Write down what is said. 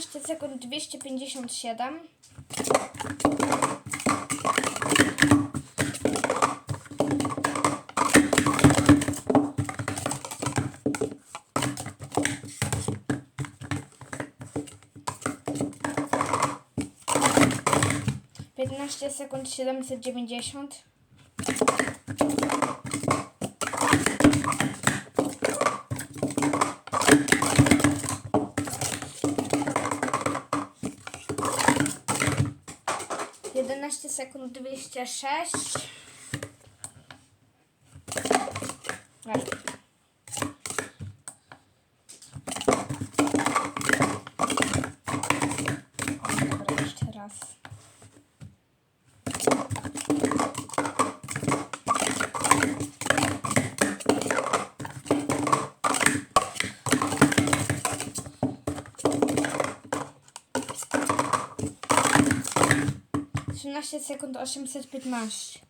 sekund 257. Piętnaście sekund siedemset dziewięćdziesiąt. Jedenaście sekund dwieście sześć. 18 sekund 815.